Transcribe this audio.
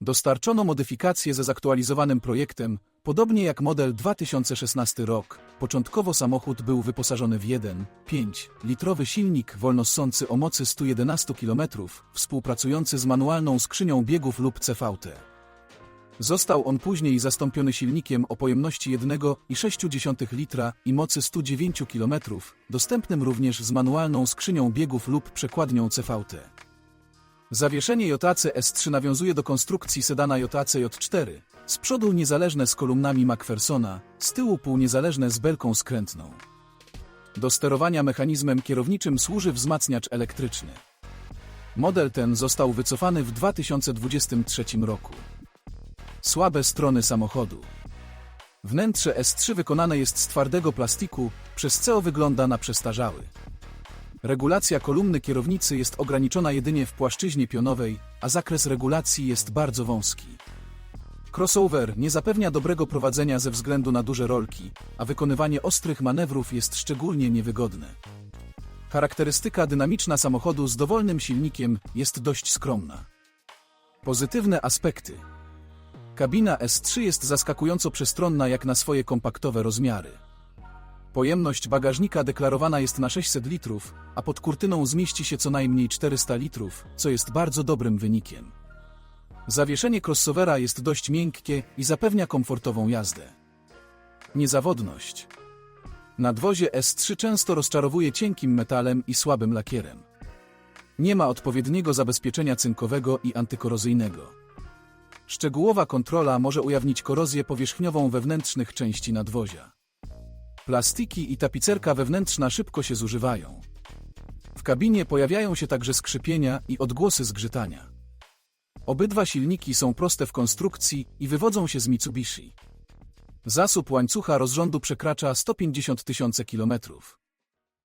Dostarczono modyfikacje ze zaktualizowanym projektem, podobnie jak model 2016 rok. Początkowo samochód był wyposażony w 1,5 litrowy silnik wolnossący o mocy 111 km, współpracujący z manualną skrzynią biegów lub CVT. Został on później zastąpiony silnikiem o pojemności 1,6 litra i mocy 109 km, dostępnym również z manualną skrzynią biegów lub przekładnią CVT. Zawieszenie JAC S3 nawiązuje do konstrukcji sedana JAC J4. Z przodu niezależne z kolumnami Macphersona, z tyłu półniezależne z belką skrętną. Do sterowania mechanizmem kierowniczym służy wzmacniacz elektryczny. Model ten został wycofany w 2023 roku. Słabe strony samochodu. Wnętrze S3 wykonane jest z twardego plastiku, przez co wygląda na przestarzały. Regulacja kolumny kierownicy jest ograniczona jedynie w płaszczyźnie pionowej, a zakres regulacji jest bardzo wąski. Crossover nie zapewnia dobrego prowadzenia ze względu na duże rolki, a wykonywanie ostrych manewrów jest szczególnie niewygodne. Charakterystyka dynamiczna samochodu z dowolnym silnikiem jest dość skromna. Pozytywne aspekty. Kabina S3 jest zaskakująco przestronna jak na swoje kompaktowe rozmiary. Pojemność bagażnika deklarowana jest na 600 litrów, a pod kurtyną zmieści się co najmniej 400 litrów, co jest bardzo dobrym wynikiem. Zawieszenie crossovera jest dość miękkie i zapewnia komfortową jazdę. Niezawodność. Nadwozie S3 często rozczarowuje cienkim metalem i słabym lakierem. Nie ma odpowiedniego zabezpieczenia cynkowego i antykorozyjnego. Szczegółowa kontrola może ujawnić korozję powierzchniową wewnętrznych części nadwozia. Plastiki i tapicerka wewnętrzna szybko się zużywają. W kabinie pojawiają się także skrzypienia i odgłosy zgrzytania. Obydwa silniki są proste w konstrukcji i wywodzą się z Mitsubishi. Zasób łańcucha rozrządu przekracza 150 tysięcy kilometrów.